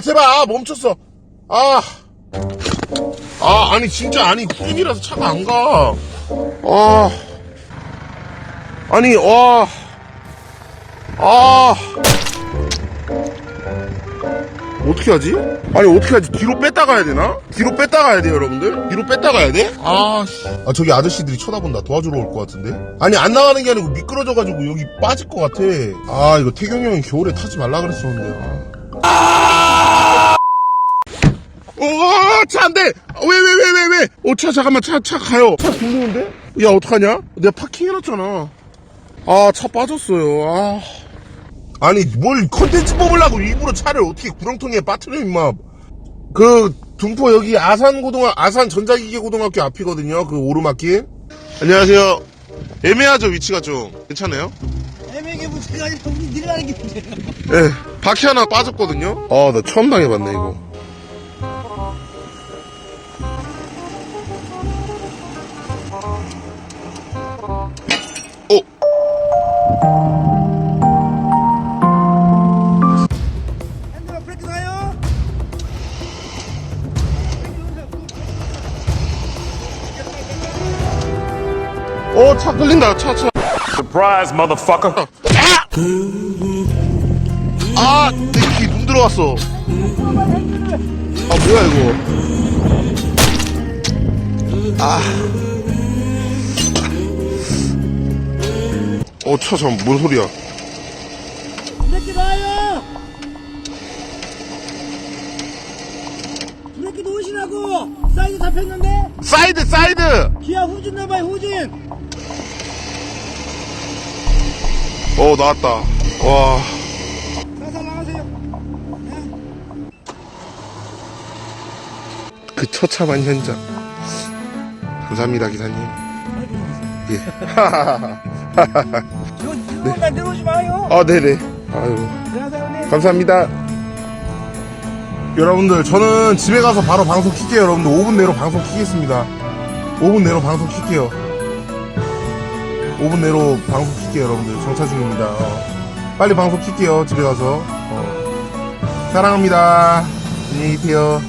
아, 제발, 아, 멈췄어. 아. 아, 아니, 진짜, 아니, 후진이라서 차가 안 가. 아. 아니, 와. 아. 어떻게 하지? 아니, 어떻게 하지? 뒤로 뺐다 가야 되나? 뒤로 뺐다 가야 돼요, 여러분들? 뒤로 뺐다 가야 돼? 아, 씨. 아, 저기 아저씨들이 쳐다본다. 도와주러 올 것 같은데? 아니, 안 나가는 게 아니고 미끄러져가지고 여기 빠질 것 같아. 아, 이거 태경이 형이 겨울에 타지 말라 그랬었는데. 아. 어, 차안 돼! 왜, 왜, 왜, 왜, 왜? 어, 차, 잠깐만, 차, 차 가요. 차 굴르는데? 야, 어떡하냐? 내가 파킹해놨잖아. 아, 차 빠졌어요. 아. 아니, 뭘 컨텐츠 뽑으려고 일부러 차를 어떻게 구렁텅이에 빠뜨려, 임마. 그, 둔포 여기 아산고등학, 아산 전자기계고등학교 앞이거든요. 그 오르막길. 안녕하세요. 애매하죠, 위치가 좀. 괜찮아요? 애매하게 문제가 아니라 우리 니가하는 게 문제야. 예, 바퀴 하나 빠졌거든요? 아, 나 처음 당해봤네, 이거. 어, 차 끌린다, 차, 차. Surprise, motherfucker. 아! 내귀눈 들어왔어. 아, 뭐야, 이거. 아. 어, 차, 잠, 뭔 소리야. 브레이크 가요. 브레이크 놓으시라고. 사이드 잡혔는데. 사이드, 사이드! 기아 후진 넣어봐요 후진. 어, 나왔다. 와. 살살 나가세요. 그 처참한 현장. 감사합니다, 기사님. 예. 이거만 내려오지 마요. 아, 네네. 아유. 감사합니다. 여러분들, 저는 집에 가서 바로 방송 킬게요, 여러분들. 5분 내로 방송 키겠습니다. 5분 내로 방송 킬게요. 5분 내로 방송 킬게요, 여러분들. 정차 중입니다. 어. 빨리 방송 킬게요, 집에 가서. 어. 사랑합니다. 안녕히 계세요.